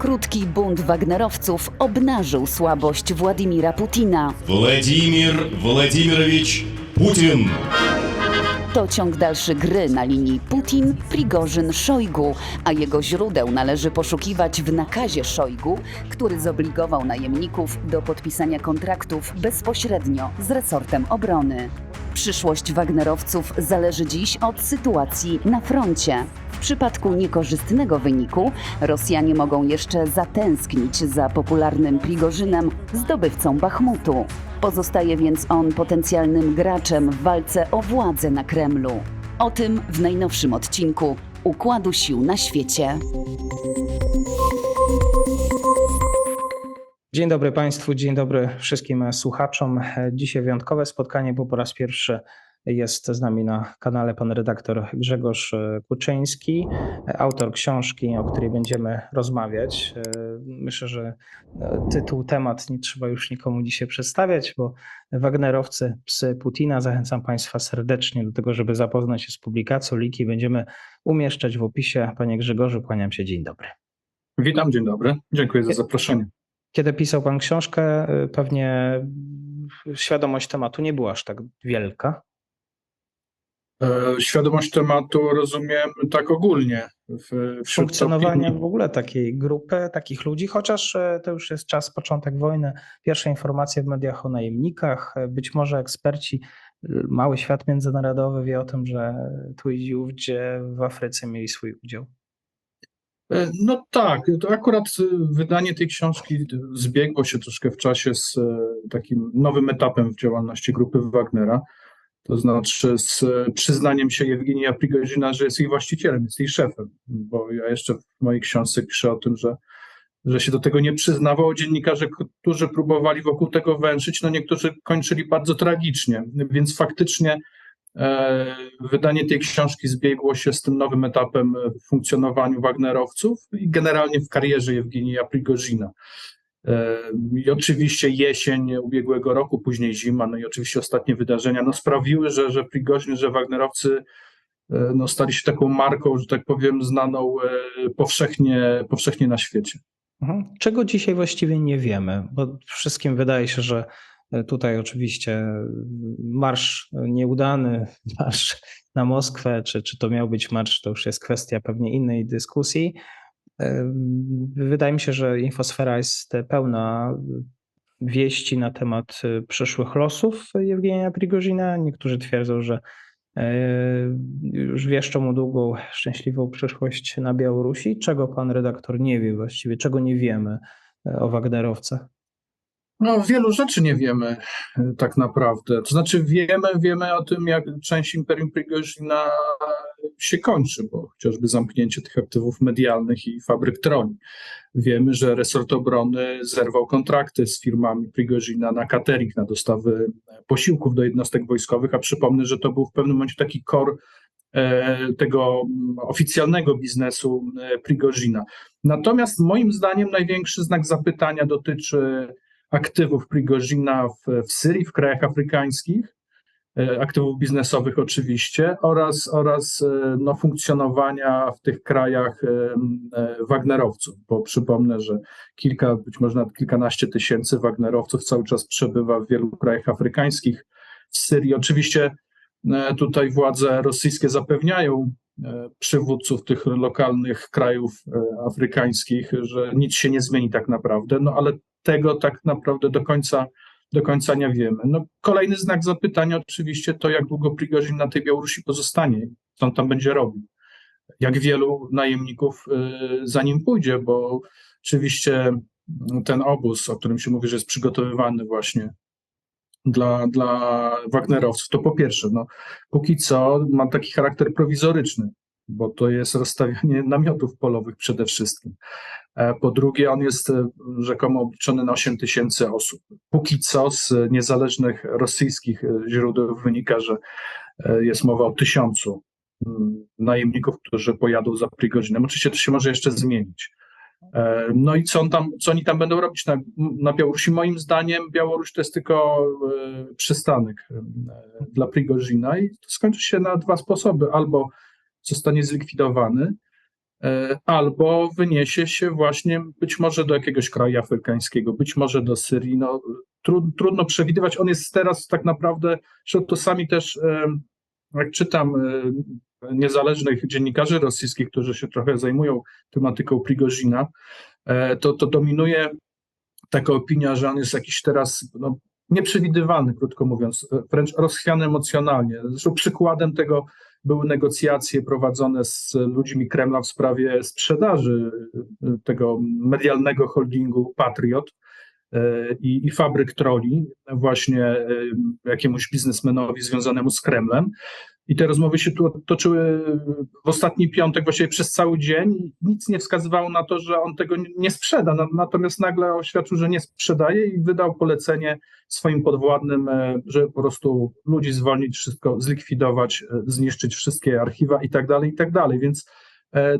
Krótki bunt Wagnerowców obnażył słabość Władimira Putina. Władimir Władimirowicz Putin. To ciąg dalszy gry na linii Putin-Prigorzyn-Szojgu, a jego źródeł należy poszukiwać w nakazie Szojgu, który zobligował najemników do podpisania kontraktów bezpośrednio z resortem obrony. Przyszłość Wagnerowców zależy dziś od sytuacji na froncie. W przypadku niekorzystnego wyniku Rosjanie mogą jeszcze zatęsknić za popularnym Prigorzynem, zdobywcą Bachmutu. Pozostaje więc on potencjalnym graczem w walce o władzę na Kremlu. O tym w najnowszym odcinku Układu Sił na świecie. Dzień dobry Państwu, dzień dobry wszystkim słuchaczom. Dzisiaj wyjątkowe spotkanie, bo po raz pierwszy jest z nami na kanale pan redaktor Grzegorz Kuczyński, autor książki, o której będziemy rozmawiać. Myślę, że tytuł, temat nie trzeba już nikomu dzisiaj przedstawiać, bo Wagnerowcy, psy Putina. Zachęcam Państwa serdecznie do tego, żeby zapoznać się z publikacją. Linki będziemy umieszczać w opisie. Panie Grzegorzu, kłaniam się, dzień dobry. Witam, dzień dobry. Dziękuję za zaproszenie. Kiedy pisał Pan książkę, pewnie świadomość tematu nie była aż tak wielka. E, Świadomość tematu rozumiem tak ogólnie. W, wśród Funkcjonowania opinii. w ogóle takiej grupy, takich ludzi, chociaż e, to już jest czas, początek wojny, pierwsze informacje w mediach o najemnikach, e, być może eksperci, mały świat międzynarodowy wie o tym, że tu i ówdzie w Afryce mieli swój udział. No tak, to akurat wydanie tej książki zbiegło się troszkę w czasie z takim nowym etapem w działalności grupy Wagnera. To znaczy z przyznaniem się Jewgenija Prigozina, że jest jej właścicielem, jest jej szefem. Bo ja jeszcze w mojej książce piszę o tym, że, że się do tego nie przyznawał. Dziennikarze, którzy próbowali wokół tego węszyć, no niektórzy kończyli bardzo tragicznie. Więc faktycznie E, Wydanie tej książki zbiegło się z tym nowym etapem w funkcjonowaniu Wagnerowców i generalnie w karierze Jewgenija Prigozina. E, I oczywiście jesień ubiegłego roku, później zima, no i oczywiście ostatnie wydarzenia no sprawiły, że, że Prigozin, że Wagnerowcy e, no stali się taką marką, że tak powiem, znaną e, powszechnie, powszechnie na świecie. Mhm. Czego dzisiaj właściwie nie wiemy? Bo wszystkim wydaje się, że tutaj oczywiście marsz nieudany, marsz na Moskwę, czy, czy to miał być marsz, to już jest kwestia pewnie innej dyskusji. Wydaje mi się, że infosfera jest pełna wieści na temat przyszłych losów Jewgenia Prigozina. Niektórzy twierdzą, że e, już wieszczą mu długą, szczęśliwą przyszłość na Białorusi. Czego pan redaktor nie wie właściwie, czego nie wiemy e, o Wagnerowcach? No, wielu rzeczy nie wiemy tak naprawdę. To znaczy wiemy, wiemy o tym, jak część Imperium Prigozina się kończy, bo chociażby zamknięcie tych aktywów medialnych i fabryk troni. Wiemy, że resort obrony zerwał kontrakty z firmami Prigozina na catering, na dostawy posiłków do jednostek wojskowych, a przypomnę, że to był w pewnym momencie taki kor e, tego oficjalnego biznesu e, Prigozina. Natomiast moim zdaniem największy znak zapytania dotyczy aktywów Prigozina w, w Syrii, w krajach afrykańskich, e, aktywów biznesowych oczywiście, oraz, oraz e, no, funkcjonowania w tych krajach e, Wagnerowców, bo przypomnę, że kilka, być może nawet kilkanaście tysięcy Wagnerowców cały czas przebywa w wielu krajach afrykańskich, w Syrii. Oczywiście tutaj władze rosyjskie zapewniają przywódców tych lokalnych krajów afrykańskich, że nic się nie zmieni tak naprawdę, no ale tego tak naprawdę do końca, do końca nie wiemy. No, kolejny znak zapytania oczywiście to, jak długo Prigozin na tej Białorusi pozostanie, co on tam będzie robił. Jak wielu najemników y, za nim pójdzie, bo oczywiście ten obóz, o którym się mówi, że jest przygotowywany właśnie dla, dla Wagnerowców, to po pierwsze, no, póki co ma taki charakter prowizoryczny, bo to jest rozstawianie namiotów polowych przede wszystkim. E, Po drugie, on jest e, rzekomo obliczony na 8 tysięcy osób. Póki co z niezależnych rosyjskich e, źródeł wynika, że jest mowa o tysiącu mm, najemników, którzy pojadą za Prigozinem. Oczywiście to się może jeszcze zmienić. No i co, on tam, co oni tam będą robić na, na Białorusi? Moim zdaniem Białoruś to jest tylko przystanek dla Prigozina i to skończy się na dwa sposoby. Albo zostanie zlikwidowany, e, albo wyniesie się właśnie być może do jakiegoś kraju afrykańskiego, być może do Syrii. No, tru, trudno przewidywać. On jest teraz tak naprawdę, że to sami też, e, jak czytam e, niezależnych dziennikarzy rosyjskich, którzy się trochę zajmują tematyką Prigozina, to, to dominuje taka opinia, że on jest jakiś teraz no, nieprzewidywalny, krótko mówiąc, wręcz rozchwiany emocjonalnie. Zresztą przykładem tego były negocjacje prowadzone z ludźmi Kremla w sprawie sprzedaży e, tego medialnego holdingu Patriot i, i fabryk troli właśnie e, jakiemuś biznesmenowi związanemu z Kremlem. I te rozmowy się tu toczyły w ostatni piątek, właściwie przez cały dzień. Nic nie wskazywało na to, że on tego nie- sprzeda. Na- Natomiast nagle oświadczył, że nie sprzedaje i wydał polecenie swoim podwładnym, e, żeby po prostu ludzi zwolnić, wszystko zlikwidować, e, zniszczyć wszystkie archiwa i tak dalej, i tak dalej. Więc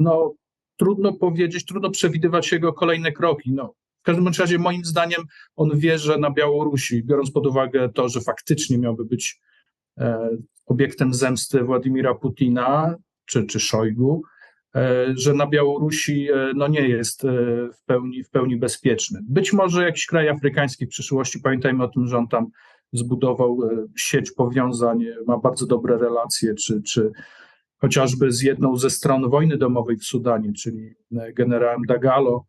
no, trudno powiedzieć, trudno przewidywać jego kolejne kroki. No, w każdym razie, moim zdaniem, on wie, że na Białorusi, biorąc pod uwagę to, że faktycznie miałby być e, obiektem zemsty Władimira Putina czy, czy Szojgu, e, że na Białorusi e, no nie jest w pełni, w pełni bezpieczny. Być może jakiś kraj afrykański w przyszłości, pamiętajmy o tym, że on tam zbudował sieć powiązań, ma bardzo dobre relacje, czy, czy chociażby z jedną ze stron wojny domowej w Sudanie, czyli generałem Dagalo,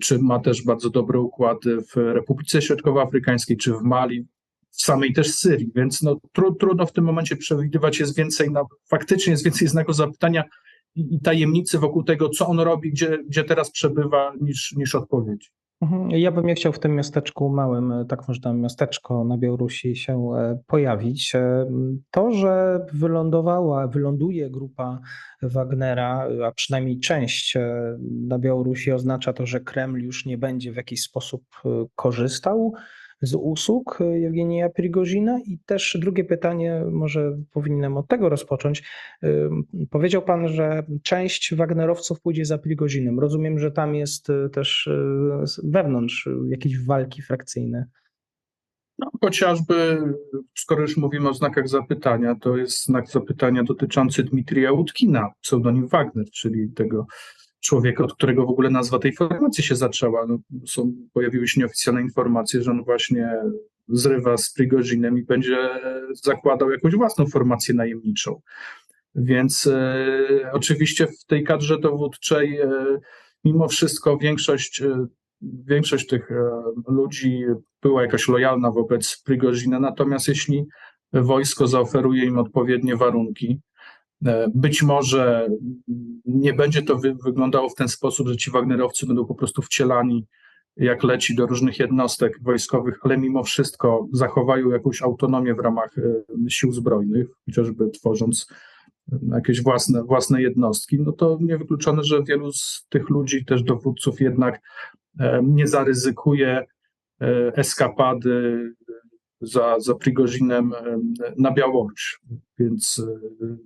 czy ma też bardzo dobre układy w Republice Środkowoafrykańskiej, czy w Mali, w samej też Syrii, więc no, tru, trudno w tym momencie przewidywać, jest więcej, na, faktycznie jest więcej znaków zapytania i, i tajemnicy wokół tego, co on robi, gdzie, gdzie teraz przebywa, niż, niż odpowiedzi. Mhm. Ja bym nie chciał w tym miasteczku małym, e, tak może tam miasteczko na Białorusi się e, pojawić. E, To, że wylądowała, wyląduje grupa Wagnera, a przynajmniej część na Białorusi, oznacza to, że Kreml już nie będzie w jakiś sposób korzystał z usług e, Jewgenija Prigozina. I też drugie pytanie, może powinienem od tego rozpocząć. Ym, Powiedział pan, że część Wagnerowców pójdzie za Prigozinem. Rozumiem, że tam jest y, też wewnątrz jakieś walki frakcyjne. No, chociażby, skoro już mówimy o znakach zapytania, to jest znak zapytania dotyczący Dmitrija Łódkina, pseudonim Wagner, czyli tego człowieka, od którego w ogóle nazwa tej formacji się zaczęła. No, są, pojawiły się nieoficjalne informacje, że on właśnie zrywa z Prigozinem i będzie zakładał jakąś własną formację najemniczą. Więc e, oczywiście w tej kadrze dowódczej e, mimo wszystko większość, e, większość tych e, ludzi była jakoś lojalna wobec Prigozina, natomiast jeśli wojsko zaoferuje im odpowiednie warunki, być może nie będzie to wy wyglądało w ten sposób, że ci Wagnerowcy będą po prostu wcielani jak leci do różnych jednostek wojskowych, ale mimo wszystko zachowają jakąś autonomię w ramach e, sił zbrojnych, chociażby tworząc e, jakieś własne, własne jednostki, no to niewykluczone, że wielu z tych ludzi, też dowódców jednak e, nie zaryzykuje e, eskapady za, za Prigozinem e, na Białoruś. Więc e,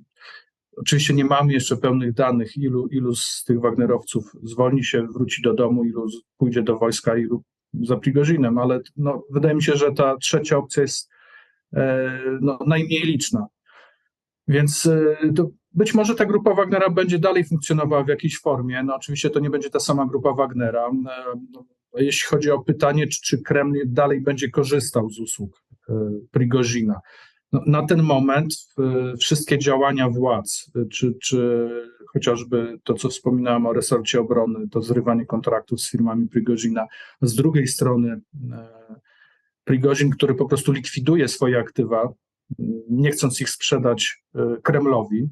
oczywiście nie mamy jeszcze pełnych danych, ilu, ilu z tych Wagnerowców zwolni się, wróci do domu, ilu pójdzie do wojska, ilu za Prigozinem, ale no, wydaje mi się, że ta trzecia opcja jest e, no, najmniej liczna. Więc e, być może ta grupa Wagnera będzie dalej funkcjonowała w jakiejś formie. No oczywiście to nie będzie ta sama grupa Wagnera. E, no, Jeśli chodzi o pytanie, czy, czy Kreml dalej będzie korzystał z usług Prigozina. No, na ten moment wszystkie działania władz, czy, czy chociażby to, co wspominałem o resorcie obrony, to zrywanie kontraktów z firmami Prigozina, z drugiej strony e, Prigozin, który po prostu likwiduje swoje aktywa, nie chcąc ich sprzedać e, Kremlowi.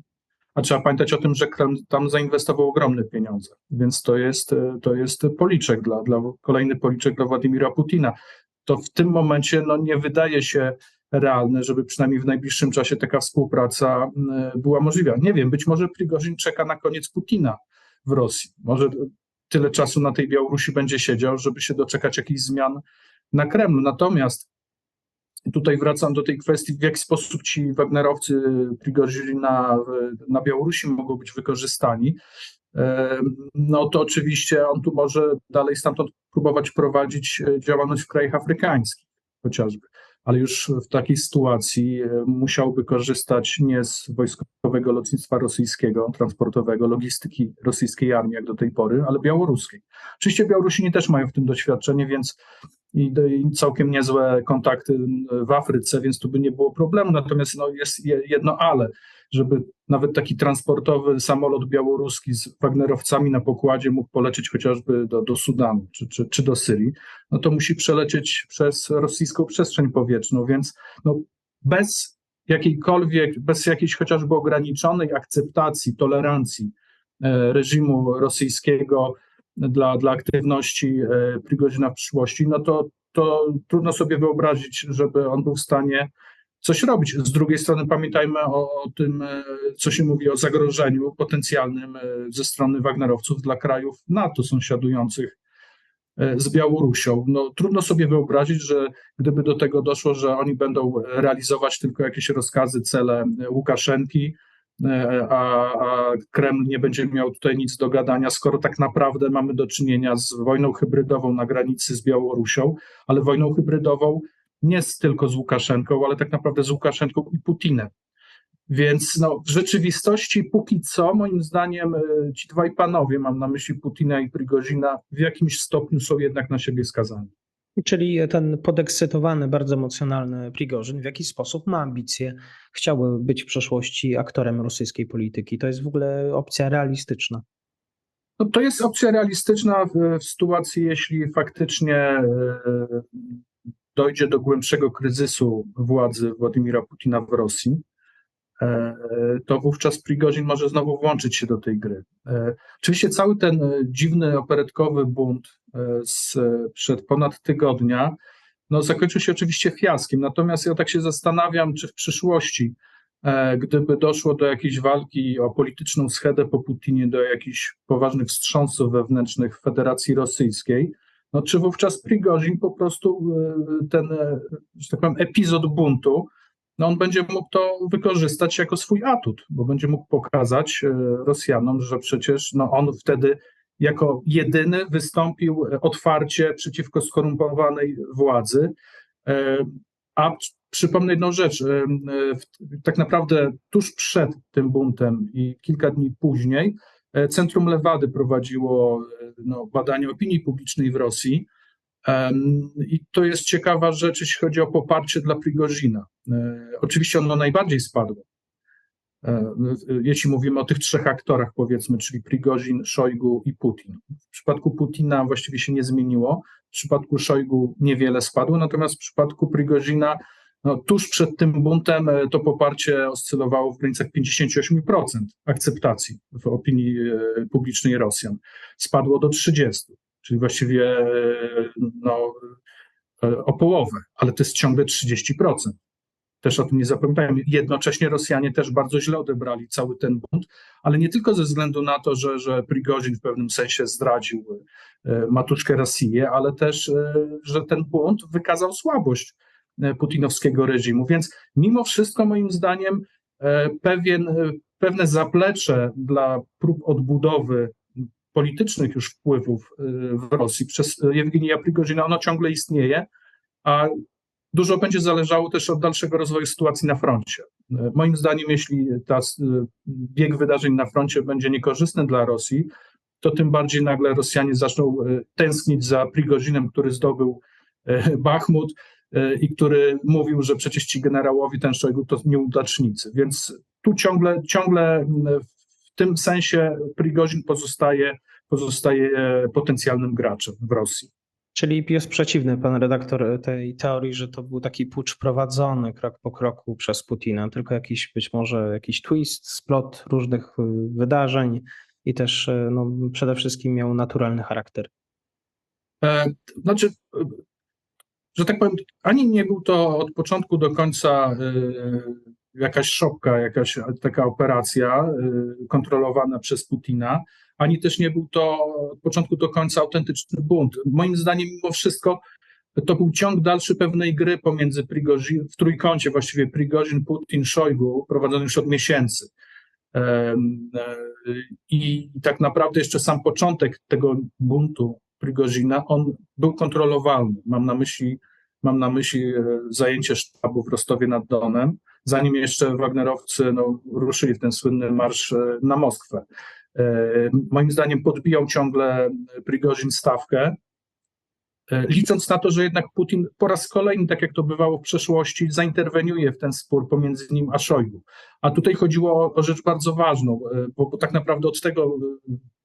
A trzeba pamiętać o tym, że Kreml tam zainwestował ogromne pieniądze, więc to jest, e, to jest policzek dla, dla kolejny policzek dla Władimira Putina. To w tym momencie no, nie wydaje się realne, żeby przynajmniej w najbliższym czasie taka współpraca e, była możliwa. Nie wiem, być może Prigozin czeka na koniec Putina w Rosji. Może tyle czasu na tej Białorusi będzie siedział, żeby się doczekać jakichś zmian na Kremlu. Natomiast tutaj wracam do tej kwestii, w jaki sposób ci Wagnerowcy Prigozina na Białorusi mogą być wykorzystani. E, No to oczywiście on tu może dalej stamtąd próbować prowadzić działalność w krajach afrykańskich chociażby. Ale już w takiej sytuacji e, musiałby korzystać nie z wojskowego lotnictwa rosyjskiego, transportowego, logistyki rosyjskiej armii jak do tej pory, ale białoruskiej. Oczywiście Białorusini też mają w tym doświadczenie, więc i, i całkiem niezłe kontakty w Afryce, więc tu by nie było problemu. Natomiast no, jest je- jedno ale, żeby nawet taki transportowy samolot białoruski z Wagnerowcami na pokładzie mógł polecieć chociażby do, do Sudanu czy, czy, czy do Syrii, no to musi przelecieć przez rosyjską przestrzeń powietrzną, więc no, bez jakiejkolwiek, bez jakiejś chociażby ograniczonej akceptacji, tolerancji e, reżimu rosyjskiego dla, dla aktywności e, Prigozina w przyszłości, no to, to trudno sobie wyobrazić, żeby on był w stanie coś robić. Z drugiej strony pamiętajmy o, o tym, e, co się mówi o zagrożeniu potencjalnym e, ze strony Wagnerowców dla krajów NATO sąsiadujących e, z Białorusią. No, trudno sobie wyobrazić, że gdyby do tego doszło, że oni będą realizować tylko jakieś rozkazy, cele Łukaszenki, a, a Kreml nie będzie miał tutaj nic do gadania, skoro tak naprawdę mamy do czynienia z wojną hybrydową na granicy z Białorusią, ale wojną hybrydową nie z, tylko z Łukaszenką, ale tak naprawdę z Łukaszenką i Putinem. Więc no, w rzeczywistości póki co, moim zdaniem, e, ci dwaj panowie, mam na myśli Putina i Prigozina, w jakimś stopniu są jednak na siebie skazani. Czyli ten podekscytowany, bardzo emocjonalny Prigorzyn w jakiś sposób ma ambicje, chciałby być w przeszłości aktorem rosyjskiej polityki. To jest w ogóle opcja realistyczna. No, to jest opcja realistyczna w, w sytuacji, jeśli faktycznie e, dojdzie do głębszego kryzysu władzy Władimira Putina w Rosji, e, to wówczas Prigozin może znowu włączyć się do tej gry. E, Oczywiście cały ten e, dziwny operetkowy bunt sprzed ponad tygodnia no, zakończył się oczywiście fiaskiem. Natomiast ja tak się zastanawiam, czy w przyszłości, gdyby doszło do jakiejś walki o polityczną schedę po Putinie, do jakichś poważnych wstrząsów wewnętrznych w Federacji Rosyjskiej, no czy wówczas Prigozin po prostu e, ten, e, że tak powiem, epizod buntu, no on będzie mógł to wykorzystać jako swój atut, bo będzie mógł pokazać e, Rosjanom, że przecież no on wtedy jako jedyny wystąpił otwarcie przeciwko skorumpowanej władzy. A przy- przypomnę jedną rzecz, tak naprawdę tuż przed tym buntem i kilka dni później Centrum Lewady prowadziło e, no, badanie opinii publicznej w Rosji. I to jest ciekawa rzecz, jeśli chodzi o poparcie dla Prigozina. E, Oczywiście ono najbardziej spadło. E, Jeśli mówimy o tych trzech aktorach, powiedzmy, czyli Prigozin, Szojgu i Putin. W przypadku Putina właściwie się nie zmieniło, w przypadku Szojgu niewiele spadło, natomiast w przypadku Prigozina no, tuż przed tym buntem e, to poparcie oscylowało w granicach 58% akceptacji w opinii e, publicznej Rosjan. Spadło do 30%, czyli właściwie e, no, o połowę, ale to jest ciągle 30%. Też o tym nie zapominajmy. Jednocześnie Rosjanie też bardzo źle odebrali cały ten bunt, ale nie tylko ze względu na to, że, że Prigozin w pewnym sensie zdradził matuszkę Rosję, ale też, że ten bunt wykazał słabość putinowskiego reżimu. Więc mimo wszystko, moim zdaniem, e, pewien, e, pewne zaplecze dla prób odbudowy politycznych już wpływów e, w Rosji przez Jewgenija Prigozina, ono ciągle istnieje, a dużo będzie zależało też od dalszego rozwoju sytuacji na froncie. E, Moim zdaniem, jeśli ta, e, bieg wydarzeń na froncie będzie niekorzystny dla Rosji, to tym bardziej nagle Rosjanie zaczną e, tęsknić za Prigozinem, który zdobył e, Bachmut e, i który mówił, że przecież ci generałowie ten Szojgu to nieudacznicy. Więc tu ciągle, ciągle m, w tym sensie Prigozin pozostaje, pozostaje e, potencjalnym graczem w Rosji. Czyli jest przeciwny pan redaktor tej teorii, że to był taki pucz prowadzony krok po kroku przez Putina, tylko jakiś być może jakiś twist, splot różnych y, wydarzeń i też y, no, przede wszystkim miał naturalny charakter. E, Znaczy, e, że tak powiem, ani nie był to od początku do końca e, jakaś szopka, jakaś taka operacja e, kontrolowana przez Putina, ani też nie był to od początku do końca autentyczny bunt. Moim zdaniem, mimo wszystko, to był ciąg dalszy pewnej gry pomiędzy Prigozin, w trójkącie właściwie Prigozin, Putin, Szojgu, prowadzony już od miesięcy. E, I tak naprawdę jeszcze sam początek tego buntu Prigozina, on był kontrolowalny. Mam na myśli Mam na myśli e, zajęcie sztabu w Rostowie nad Donem, zanim jeszcze Wagnerowcy no, ruszyli w ten słynny marsz e, na Moskwę. E, Moim zdaniem podbijał ciągle Prigorzin stawkę, licząc na to, że jednak Putin po raz kolejny, tak jak to bywało w przeszłości, zainterweniuje w ten spór pomiędzy nim a Szojgu. A tutaj chodziło o, o rzecz bardzo ważną, bo, bo tak naprawdę od tego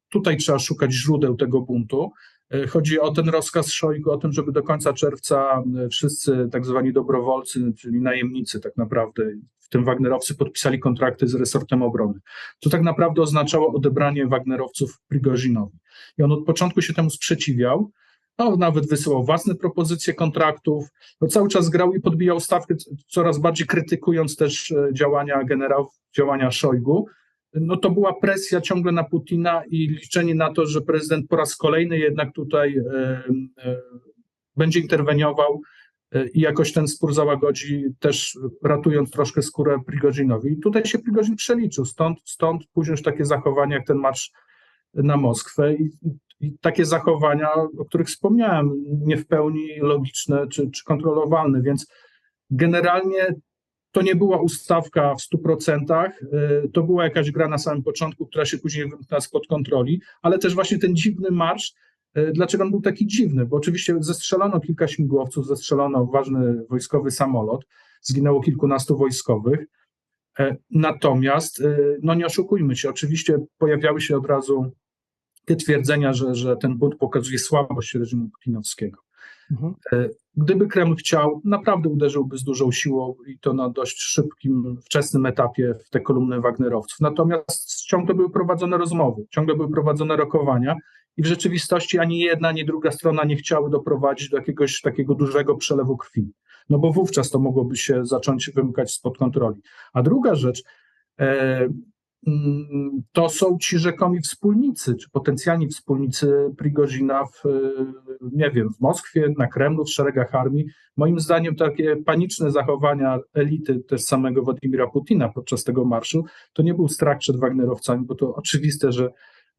tutaj trzeba szukać źródeł tego buntu. E, Chodzi o ten rozkaz Szojgu, o tym, żeby do końca czerwca e, wszyscy tak zwani dobrowolcy, czyli najemnicy tak naprawdę, w tym Wagnerowcy, podpisali kontrakty z resortem obrony. To tak naprawdę oznaczało odebranie Wagnerowców Prigozinowi. I on od początku się temu sprzeciwiał, no, nawet wysyłał własne propozycje kontraktów, no, cały czas grał i podbijał stawkę, coraz bardziej krytykując też e, działania generałów, działania Szojgu. No to była presja ciągle na Putina i liczenie na to, że prezydent po raz kolejny jednak tutaj e, e, będzie interweniował e, i jakoś ten spór załagodzi, też ratując troszkę skórę Prigozinowi. I tutaj się Prigozin przeliczył, stąd, stąd później już takie zachowania jak ten marsz na Moskwę i, i takie zachowania, o których wspomniałem, nie w pełni logiczne czy, czy kontrolowalne, więc generalnie to nie była ustawka w 100%, y, to była jakaś gra na samym początku, która się później wymknęła spod kontroli, ale też właśnie ten dziwny marsz, y, dlaczego on był taki dziwny? Bo oczywiście zestrzelono kilka śmigłowców, zestrzelono ważny wojskowy samolot, zginęło kilkunastu wojskowych, E, Natomiast, y, no nie oszukujmy się, oczywiście pojawiały się od razu te twierdzenia, że, że ten bunt pokazuje słabość reżimu putinowskiego. Mhm. E, Gdyby Kreml chciał, naprawdę uderzyłby z dużą siłą i to na dość szybkim, wczesnym etapie w te kolumny Wagnerowców. Natomiast ciągle były prowadzone rozmowy, ciągle były prowadzone rokowania i w rzeczywistości ani jedna, ani druga strona nie chciały doprowadzić do jakiegoś takiego dużego przelewu krwi. No bo wówczas to mogłoby się zacząć wymykać spod kontroli. A druga rzecz, e, to są ci rzekomi wspólnicy, czy potencjalni wspólnicy Prigozina w, e, nie wiem, w Moskwie, na Kremlu, w szeregach armii. Moim zdaniem takie paniczne zachowania elity też samego Władimira Putina podczas tego marszu, to nie był strach przed Wagnerowcami, bo to oczywiste, że,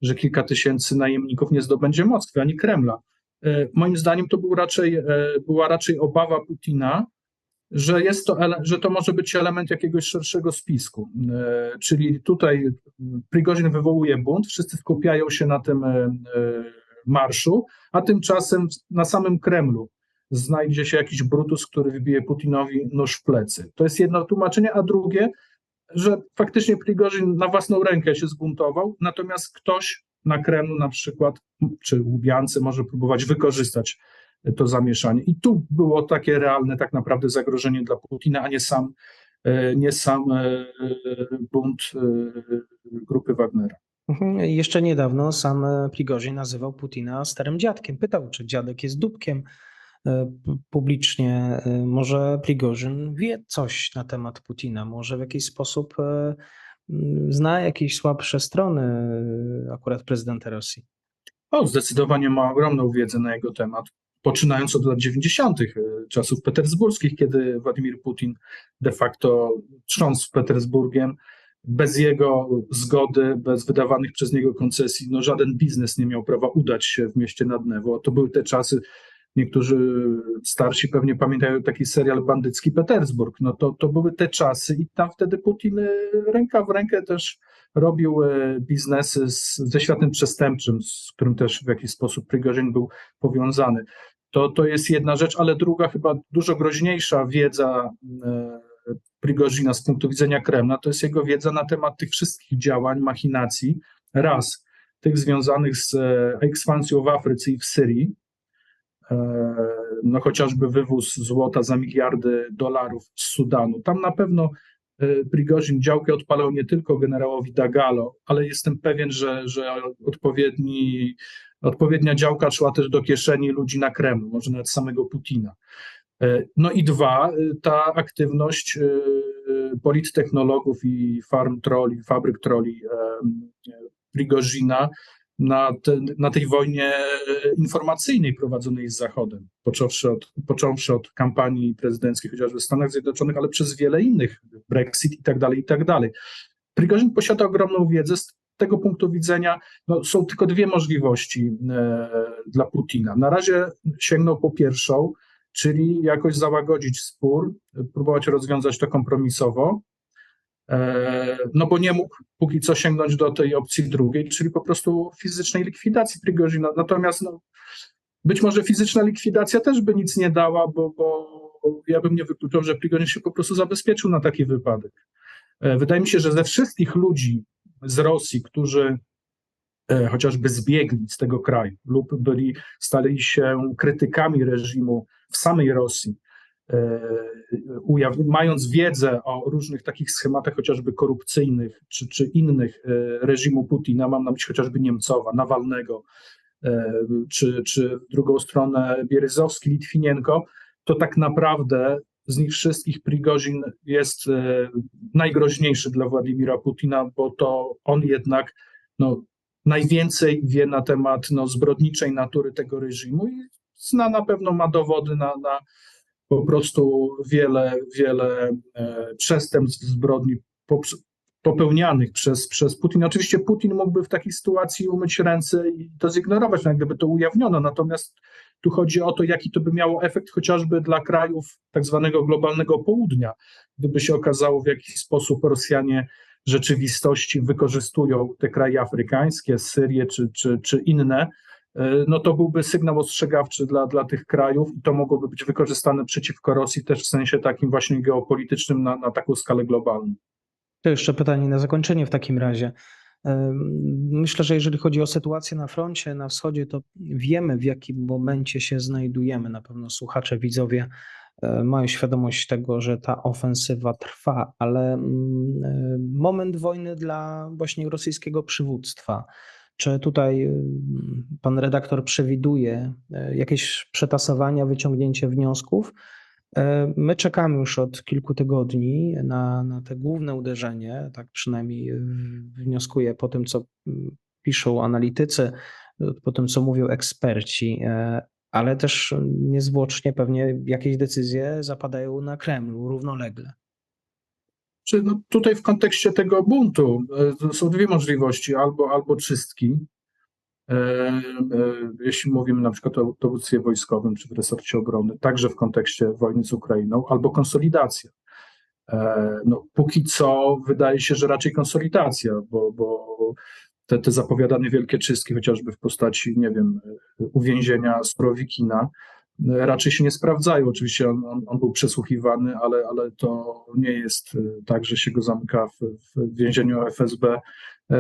że kilka tysięcy najemników nie zdobędzie Moskwy ani Kremla. E, Moim zdaniem to był raczej, e, była raczej obawa Putina, że, jest to, że to może być element jakiegoś szerszego spisku. E, Czyli tutaj Prigozin wywołuje bunt, wszyscy skupiają się na tym e, e, marszu, a tymczasem na samym Kremlu znajdzie się jakiś Brutus, który wybije Putinowi nóż w plecy. To jest jedno tłumaczenie, a drugie, że faktycznie Prigozin na własną rękę się zbuntował, natomiast ktoś na Kremlu na przykład, czy Łubiance może próbować wykorzystać to zamieszanie. I tu było takie realne tak naprawdę zagrożenie dla Putina, a nie sam, e, nie sam e, bunt e, grupy Wagnera. Mhm. Jeszcze niedawno sam Prigozhin nazywał Putina starym dziadkiem. Pytał, czy dziadek jest dupkiem publicznie. Może Prigozhin wie coś na temat Putina, może w jakiś sposób zna jakieś słabsze strony akurat prezydenta Rosji. O, zdecydowanie ma ogromną wiedzę na jego temat, poczynając od lat 90. e, czasów petersburskich, kiedy Władimir Putin de facto trząsł Petersburgiem. Bez jego zgody, bez wydawanych przez niego koncesji, no żaden biznes nie miał prawa udać się w mieście nad Newo. To były te czasy, niektórzy starsi pewnie pamiętają taki serial Bandycki Petersburg. No to, to były te czasy i tam wtedy Putin e, ręka w rękę też robił e, biznesy z, ze światem przestępczym, z którym też w jakiś sposób Prigozhin był powiązany. To, to jest jedna rzecz, ale druga, chyba dużo groźniejsza wiedza e, Prigozhina z punktu widzenia Kremla, to jest jego wiedza na temat tych wszystkich działań, machinacji, raz tych związanych z ekspansją w Afryce i w Syrii, no chociażby wywóz złota za miliardy dolarów z Sudanu. Tam na pewno e, Prigozhin działkę odpalał nie tylko generałowi Dagalo, ale jestem pewien, że, że odpowiedni, odpowiednia działka szła też do kieszeni ludzi na Kremlu, może nawet samego Putina. E, No i dwa, e, ta aktywność e, polittechnologów i farm troli, fabryk troli e, Prigozhina na, te, na tej wojnie e, informacyjnej prowadzonej z Zachodem, począwszy od, począwszy od kampanii prezydenckiej chociażby w Stanach Zjednoczonych, ale przez wiele innych, Brexit i tak dalej, i tak dalej. Prigozhin posiada ogromną wiedzę, z tego punktu widzenia no, są tylko dwie możliwości e, dla Putina. Na razie sięgnął po pierwszą, czyli jakoś załagodzić spór, próbować rozwiązać to kompromisowo. E, No bo nie mógł póki co sięgnąć do tej opcji drugiej, czyli po prostu fizycznej likwidacji Prigozina. Natomiast no, być może fizyczna likwidacja też by nic nie dała, bo, bo ja bym nie wykluczał, że Prigozin się po prostu zabezpieczył na taki wypadek. E, Wydaje mi się, że ze wszystkich ludzi z Rosji, którzy e, chociażby zbiegli z tego kraju lub byli, stali się krytykami reżimu w samej Rosji, ujawni- mając wiedzę o różnych takich schematach, chociażby korupcyjnych czy, czy innych e, reżimu Putina, mam na myśli chociażby Niemcowa, Nawalnego, e, czy, czy drugą stronę Bieryzowski, Litwinienko, to tak naprawdę z nich wszystkich Prigozin jest e, najgroźniejszy dla Władimira Putina, bo to on jednak no, najwięcej wie na temat no, zbrodniczej natury tego reżimu i zna na pewno ma dowody na, na po prostu wiele, wiele e, przestępstw, zbrodni popełnianych przez, przez Putin. Oczywiście Putin mógłby w takiej sytuacji umyć ręce i to zignorować, no, gdyby to ujawniono, natomiast tu chodzi o to, jaki to by miało efekt chociażby dla krajów tak zwanego globalnego południa, gdyby się okazało, w jaki sposób Rosjanie rzeczywistości wykorzystują te kraje afrykańskie, Syrię czy, czy, czy inne, no to byłby sygnał ostrzegawczy dla, dla tych krajów i to mogłoby być wykorzystane przeciwko Rosji też w sensie takim właśnie geopolitycznym na, na taką skalę globalną. To jeszcze pytanie na zakończenie w takim razie. Ym, Myślę, że jeżeli chodzi o sytuację na froncie, na wschodzie, to wiemy, w jakim momencie się znajdujemy. Na pewno słuchacze, widzowie e, mają świadomość tego, że ta ofensywa trwa, ale mm, e, moment wojny dla właśnie rosyjskiego przywództwa. Czy tutaj ym, pan redaktor przewiduje e, jakieś przetasowania, wyciągnięcie wniosków? E, My czekamy już od kilku tygodni na, na te główne uderzenie, tak przynajmniej wnioskuję po tym, co mm, piszą analitycy, po tym, co mówią eksperci, ale też niezwłocznie pewnie jakieś decyzje zapadają na Kremlu równolegle. Czy no tutaj w kontekście tego buntu e, są dwie możliwości, albo, albo czystki, e, e, jeśli mówimy na przykład o dowództwie wojskowym czy w resorcie obrony, także w kontekście wojny z Ukrainą, albo konsolidacja. No, póki co wydaje się, że raczej konsolidacja, bo, bo te, te zapowiadane wielkie czystki, chociażby w postaci, nie wiem, uwięzienia Sprowikina, raczej się nie sprawdzają. Oczywiście on, on, on był przesłuchiwany, ale, ale to nie jest e, tak, że się go zamyka w, w więzieniu FSB e,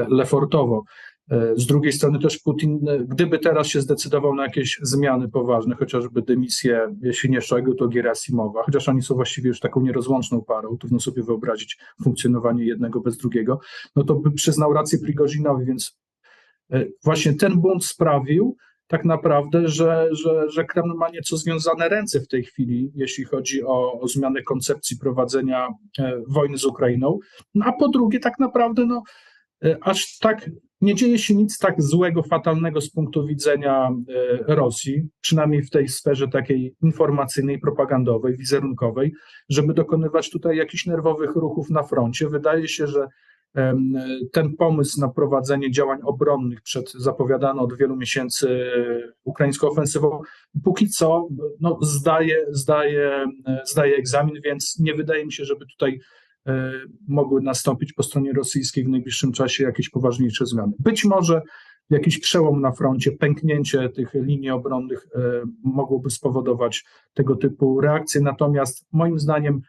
Lefortowo. E, Z drugiej strony też Putin, gdyby teraz się zdecydował na jakieś zmiany poważne, chociażby dymisję, jeśli nie Szojgu, to Gerasimowa, chociaż oni są właściwie już taką nierozłączną parą, trudno sobie wyobrazić funkcjonowanie jednego bez drugiego, no to by przyznał rację Prigozinowi, więc właśnie ten bunt sprawił tak naprawdę, że, że, że Kreml ma nieco związane ręce w tej chwili, jeśli chodzi o, o zmianę koncepcji prowadzenia e, wojny z Ukrainą, no, a po drugie tak naprawdę no, e, aż tak nie dzieje się nic tak złego, fatalnego z punktu widzenia e, Rosji, przynajmniej w tej sferze takiej informacyjnej, propagandowej, wizerunkowej, żeby dokonywać tutaj jakichś nerwowych ruchów na froncie. Wydaje się, że ten pomysł na prowadzenie działań obronnych przed zapowiadaną od wielu miesięcy e, ukraińską ofensywą, póki co no, zdaje, zdaje, e, zdaje egzamin, więc nie wydaje mi się, żeby tutaj e, mogły nastąpić po stronie rosyjskiej w najbliższym czasie jakieś poważniejsze zmiany. Być może jakiś przełom na froncie, pęknięcie tych linii obronnych mogłoby spowodować tego typu reakcje, natomiast moim zdaniem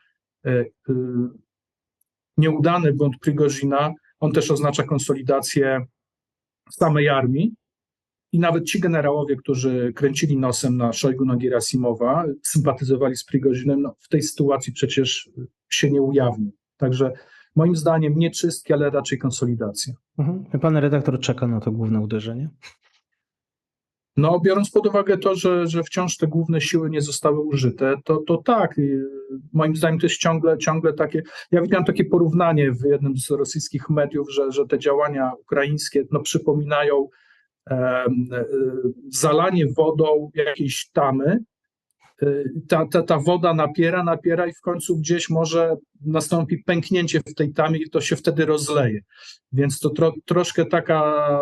nieudany bunt Prigozina, on też oznacza konsolidację samej armii i nawet ci generałowie, którzy kręcili nosem na Szojgu, na Gerasimowa, sympatyzowali z Prigozinem, no, w tej sytuacji przecież się nie ujawnią. Także moim zdaniem nie czystki, ale raczej konsolidacja. Mhm. Pan redaktor czeka na to główne uderzenie. No, biorąc pod uwagę to, że, że wciąż te główne siły nie zostały użyte, to, to tak, moim zdaniem to jest ciągle, ciągle takie. Ja widziałem takie porównanie w jednym z rosyjskich mediów, że, że te działania ukraińskie no, przypominają e, zalanie wodą jakiejś tamy. Y, Ta, ta, ta woda napiera, napiera i w końcu gdzieś może nastąpi pęknięcie w tej tamie i to się wtedy rozleje. Więc to tro, troszkę taka,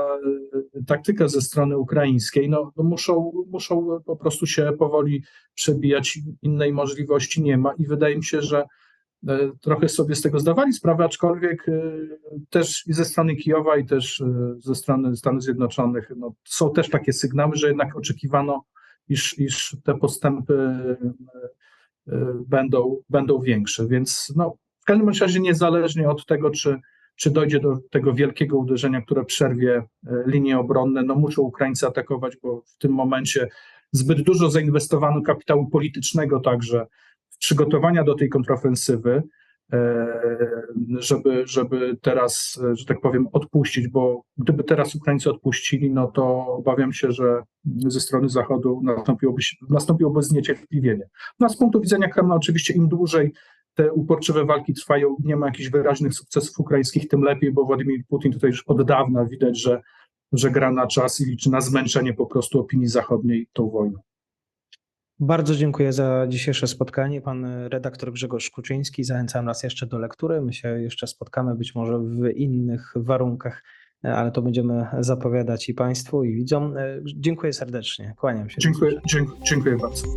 taktykę ze strony ukraińskiej, no, no muszą, muszą po prostu się powoli przebijać. Innej możliwości nie ma i wydaje mi się, że e, trochę sobie z tego zdawali sprawę, aczkolwiek e, też i ze strony Kijowa, i też e, ze strony Stanów Zjednoczonych no, są też takie sygnały, że jednak oczekiwano, iż, iż te postępy będą, będą większe. Więc no, w każdym razie niezależnie od tego, czy, czy dojdzie do tego wielkiego uderzenia, które przerwie e, linie obronne, no muszą Ukraińcy atakować, bo w tym momencie zbyt dużo zainwestowano kapitału politycznego także w przygotowania do tej kontrofensywy, e, żeby, żeby teraz, e, że tak powiem, odpuścić, bo gdyby teraz Ukraińcy odpuścili, no to obawiam się, że ze strony Zachodu nastąpiłoby, nastąpiłoby zniecierpliwienie. No, a z punktu widzenia Kremla oczywiście im dłużej te uporczywe walki trwają, nie ma jakichś wyraźnych sukcesów ukraińskich, tym lepiej, bo Władimir Putin tutaj już od dawna widać, że, że gra na czas i liczy na zmęczenie po prostu opinii zachodniej tą wojną. Bardzo dziękuję za dzisiejsze spotkanie. Pan redaktor Grzegorz Kuczyński. Zachęcam nas jeszcze do lektury. My się jeszcze spotkamy, być może w innych warunkach, ale to będziemy zapowiadać i Państwu, i widzom. Dziękuję serdecznie. Kłaniam się. Dziękuję, dziękuję, dziękuję bardzo.